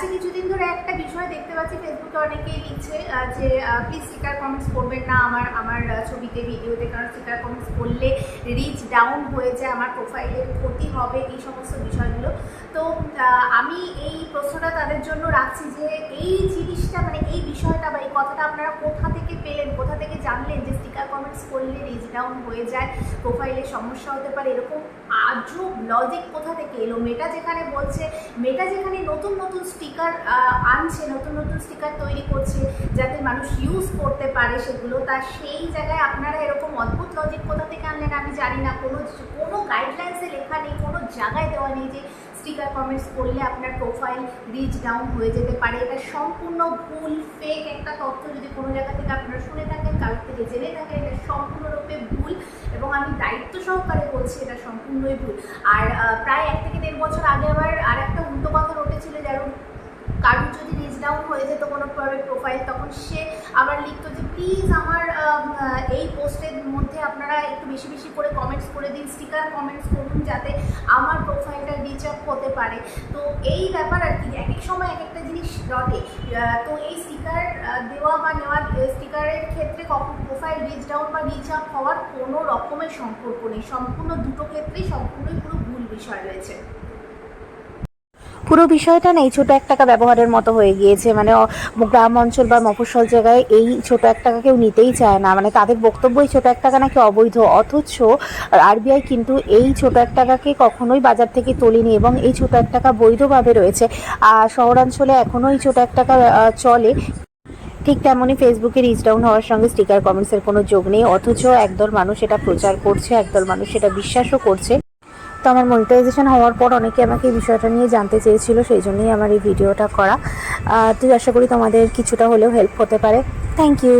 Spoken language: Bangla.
আচ্ছা কিছুদিন ধরে একটা বিষয় দেখতে পাচ্ছি ফেসবুকে অনেকেই লিখছে যে প্লিজ স্টিকার কমেন্টস করবেন না আমার আমার ছবিতে ভিডিওতে কারণ স্টিকার কমেন্টস করলে রিচ ডাউন হয়ে যায়, আমার প্রোফাইলের ক্ষতি হবে, এই সমস্ত বিষয়গুলো। তো আমি এই প্রশ্নটা তাদের জন্য রাখছি যে, এই জিনিসটা মানে এই বিষয়টা বা এই কথাটা আপনারা কোথা থেকে পেলেন, কোথা থেকে জানলেন যে স্টিকার কমেন্টস করলে রিচ ডাউন হয়ে যায় প্রোফাইলে সমস্যা হতে পারে, এরকম আজও লজিক কোথা থেকে এলো? মেটা যেখানে বলছে মেটা যেখানে নতুন নতুন স্টিকার আনছে, নতুন নতুন স্টিকার তৈরি করছে, যাতে মানুষ ইউজ করতে পারে সেগুলো, তা সেই জায়গায় আপনারা এরকম অদ্ভুত লজিক কোথা থেকে আনলেন আমি জানি না। কোনো কোনো গাইডলাইন্সে লেখা নেই, কোনো জায়গায় দেওয়া নেই যে স্টিকার কমেন্টস করলে আপনার প্রোফাইল রিচ ডাউন হয়ে যেতে পারে। এটা সম্পূর্ণ ভুল ফেক একটা তথ্য যদি কোনো জায়গা থেকে আপনারা শুনে থাকেন, কারোর থেকে জেনে থাকেন, এটা সম্পূর্ণরূপে ভুল এবং আমি দায়িত্ব সহকারে বলছি এটা সম্পূর্ণই ভুল। আর প্রায় এক থেকে দেড় বছর আগে আবার আর একটা উল্টো কথা রটেছিল যেমন কারোর যদি রিচ ডাউন হয়ে যেত কোনো প্রোফাইল তখন সে আবার লিখতো যে প্লিজ আমার আম, আহ, এই পোস্টের মধ্যে আপনারা একটু বেশি বেশি করে কমেন্টস করে দিন স্টিকার কমেন্টস করুন যাতে আমার প্রোফাইলটা রিচ আপ হতে পারে। তো এই ব্যাপার আর কি এক এক সময় এক একটা জিনিস রটে। তো এই স্টিকার দেওয়া বা নেওয়ার স্টিকারের ক্ষেত্রে কখন প্রোফাইল রিচ ডাউন বা রিচ আপ হওয়ার কোনো রকমের সম্পর্ক নেই। সম্পূর্ণ দুটো ক্ষেত্রেই সম্পূর্ণই পুরো ভুল বিষয় রয়েছে। পুরো বিষয়টা না এই ছোট এক টাকা ব্যবহারের মতো হয়ে গিয়েছে। মানে গ্রাম অঞ্চল বা মফস্বল জায়গায় এই ছোট এক টাকা কেউ নিতেই চায় না। মানে তাদের বক্তব্য এই ছোট এক টাকা নাকি অবৈধ। অথচ আরবিআই কিন্তু এই ছোট এক টাকাকে কখনোই বাজার থেকে তোলেনি এবং এই ছোট এক টাকা বৈধভাবে রয়েছে। আর শহরাঞ্চলে এখনও এই ছোট এক টাকা চলে। ঠিক তেমনই ফেসবুকে রিচ ডাউন হওয়ার সঙ্গে স্টিকার কমেন্টসের কোনো যোগ নেই। অথচ একদল মানুষ এটা প্রচার করছে, একদল মানুষ সেটা বিশ্বাসও করছে। আমার মনিটাইজেশন হওয়ার পর অনেকে আমাকে এই বিষয়টা নিয়ে জানতে চেয়েছিল, সেই জন্যই আমার এই ভিডিওটা করা। তুই আশা করি তোমাদের কিছুটা হলেও হেল্প হতে পারে। Thank you